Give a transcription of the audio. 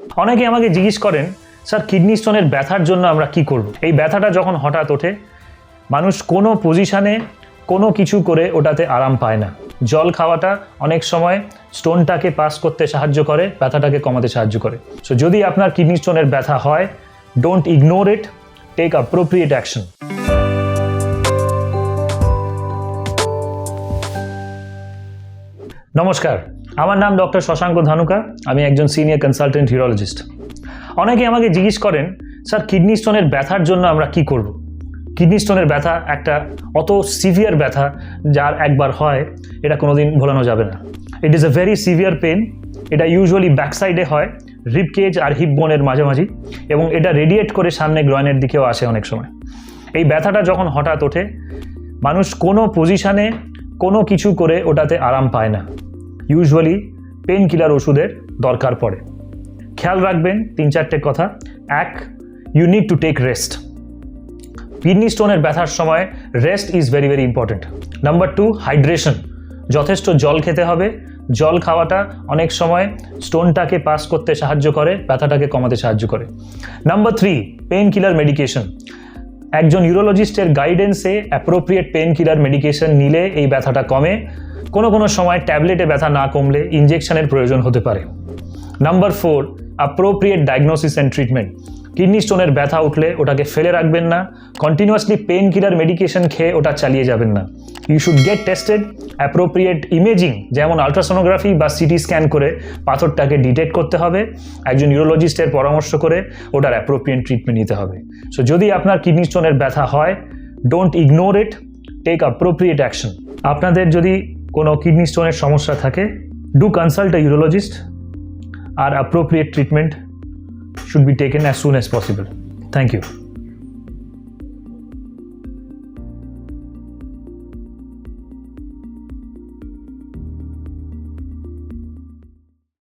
অনেকে আমাকে জিজ্ঞেস করেন, স্যার কিডনি স্টোনের ব্যথার জন্য আমরা কি করব? এই ব্যথাটা যখন হঠাৎ ওঠে, মানুষ কোনো পজিশানে কোনো কিছু করে ওটাতে আরাম পায় না। জল খাওয়াটা অনেক সময় স্টোনটাকে পাস করতে সাহায্য করে, ব্যথাটাকে কমাতে সাহায্য করে। সো যদি আপনার কিডনি স্টোনের ব্যথা হয় don't ignore it take appropriate action নমস্কার। আমার নাম ডক্টর শশাঙ্ক ধানুকা, আমি একজন সিনিয়র কনসালটেন্ট হিরোলজিস্ট অনেকে আমাকে জিজ্ঞেস করেন, স্যার কিডনি স্টোনের ব্যথার জন্য আমরা কি করব? কিডনি স্টোনের ব্যথা একটা অত সিভিয়ার ব্যথা যার একবার হয়, এটা কোনোদিন ভোলানো যাবে না। It is a very severe pain এটা ইউজুয়ালি ব্যাক সাইডে হয় রিপ কেজ আর হিপ বোনের মাঝামাঝি, এবং এটা রেডিয়েট করে সামনে গ্রয়নের দিকেও আসে অনেক সময়। এই ব্যথাটা যখন হঠাৎ ওঠে, মানুষ কোনো পজিশানে কোনো কিছু করে ওটাতে আরাম পায় না। ইউজুয়ালি পেন কিলার ওষুধের দরকার পড়ে। খেয়াল রাখবেন তিন চারটে কথা। এক you need to take rest kidney স্টোনের ব্যথার সময় rest is very very important number two hydration যথেষ্ট জল খেতে হবে। জল খাওয়াটা অনেক সময় স্টোনটাকে পাস করতে সাহায্য করে, ব্যথাটাকে কমাতে সাহায্য করে। Number three pain killer medication একজন ইউরোলজিস্টের গাইডেন্সে অ্যাপ্রোপ্রিয়েট পেন কিলার মেডিকেশন নিলে এই ব্যথাটা কমে। কোনো কোনো সময় ট্যাবলেটে ব্যথা না কমলে ইঞ্জেকশনের প্রয়োজন হতে পারে। Number four appropriate diagnosis and treatment kidney স্টোনের ব্যথা উঠলে ওটাকে ফেলে রাখবেন না কন্টিনিউয়াসলি পেন কিলার মেডিকেশন খেয়ে ওটা চালিয়ে যাবেন না। You should get tested appropriate imaging যেমন আলট্রাসোনোগ্রাফি বা সিটি স্ক্যান করে পাথরটাকে ডিটেক্ট করতে হবে, একজন ইউরোলজিস্টের পরামর্শ করে ওটার অ্যাপ্রোপ্রিয়েট ট্রিটমেন্ট নিতে হবে। সো যদি আপনার কিডনি স্টোনের ব্যথা হয় don't ignore it take appropriate action আপনাদের যদি কোনো কিডনি স্টোনের সমস্যা থাকে do consult a urologist R appropriate treatment should be taken as soon as possible. Thank you.